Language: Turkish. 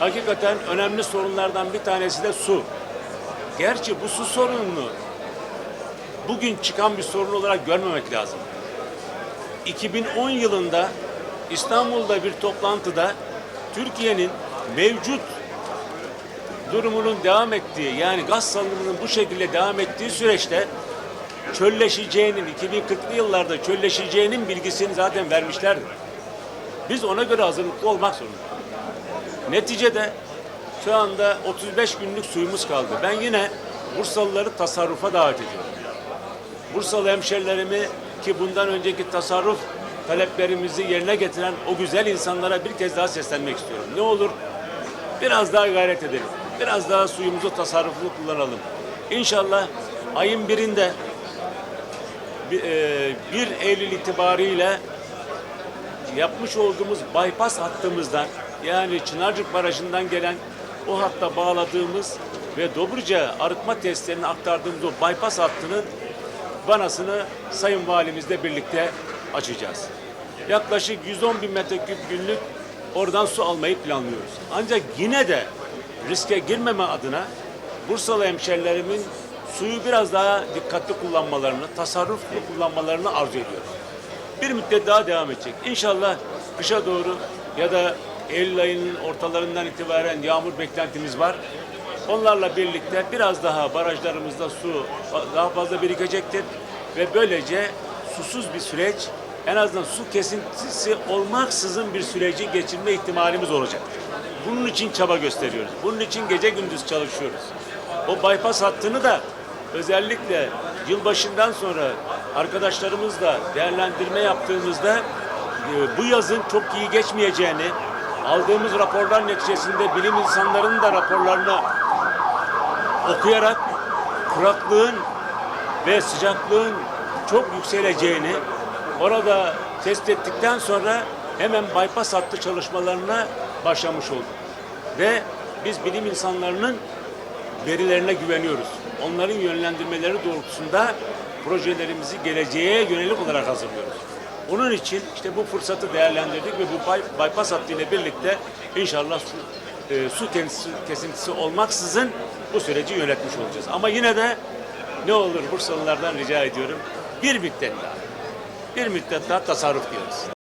hakikaten önemli sorunlardan bir tanesi de su. Gerçi bu su sorununu bugün çıkan bir sorun olarak görmemek lazım. 2010 yılında İstanbul'da bir toplantıda Türkiye'nin mevcut durumunun devam ettiği yani gaz salınımının bu şekilde devam ettiği süreçte çölleşeceğinin 2040'lı yıllarda çölleşeceğinin bilgisini zaten vermişlerdi. Biz ona göre hazırlıklı olmak zorundayız. Neticede şu anda 35 günlük suyumuz kaldı. Ben yine Bursalıları tasarrufa davet ediyorum. Bursalı hemşerilerimi ki bundan önceki tasarruf taleplerimizi yerine getiren o güzel insanlara bir kez daha seslenmek istiyorum. Ne olur biraz daha gayret edelim. Biraz daha suyumuzu tasarruflu kullanalım. İnşallah ayın birinde bir, e, 1 Eylül itibariyle yapmış olduğumuz bypass hattımızdan yani Çınarcık Barajı'ndan gelen o hatta bağladığımız ve Dobruca arıtma testlerine aktardığımız o bypass hattının vanasını Sayın Valimizle birlikte açacağız. Yaklaşık 110 bin metreküp günlük oradan su almayı planlıyoruz. Ancak yine de riske girmeme adına Bursalı hemşerilerimin suyu biraz daha dikkatli kullanmalarını, tasarruflu kullanmalarını arzu ediyoruz bir müddet daha devam edecek. İnşallah kışa doğru ya da Eylül ayının ortalarından itibaren yağmur beklentimiz var. Onlarla birlikte biraz daha barajlarımızda su daha fazla birikecektir ve böylece susuz bir süreç en azından su kesintisi olmaksızın bir süreci geçirme ihtimalimiz olacak. Bunun için çaba gösteriyoruz. Bunun için gece gündüz çalışıyoruz. O bypass hattını da özellikle yılbaşından sonra arkadaşlarımızla değerlendirme yaptığımızda e, bu yazın çok iyi geçmeyeceğini, aldığımız raporlar neticesinde bilim insanlarının da raporlarını okuyarak kuraklığın ve sıcaklığın çok yükseleceğini orada test ettikten sonra hemen bypass hattı çalışmalarına başlamış olduk. Ve biz bilim insanlarının verilerine güveniyoruz. Onların yönlendirmeleri doğrultusunda projelerimizi geleceğe yönelik olarak hazırlıyoruz. Onun için işte bu fırsatı değerlendirdik ve bu bay- bypass hattı ile birlikte inşallah su, e, su kesintisi, kesintisi olmaksızın bu süreci yönetmiş olacağız. Ama yine de ne olur Bursalılardan rica ediyorum bir müddet daha, bir müddet daha tasarruf diyoruz.